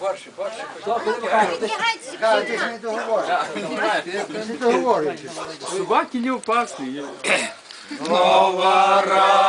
борщ, борщ. Ти ж не. Собаки не опасні. Нова радість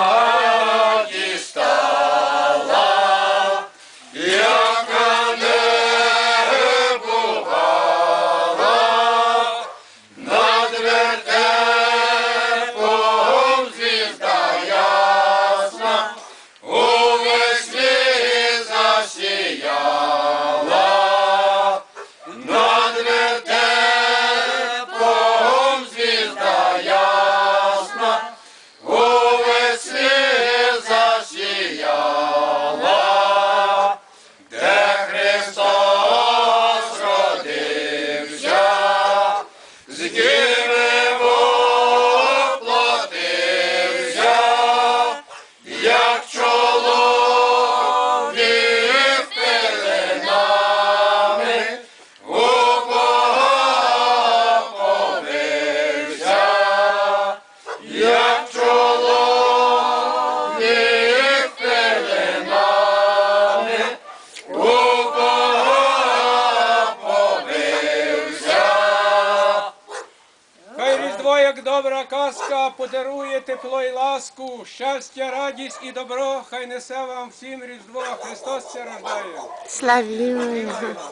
Різдво, як добра казка, подарує тепло і ласку, щастя, радість і добро, хай несе вам всім Різдво, Христос це рождає. Славімо його.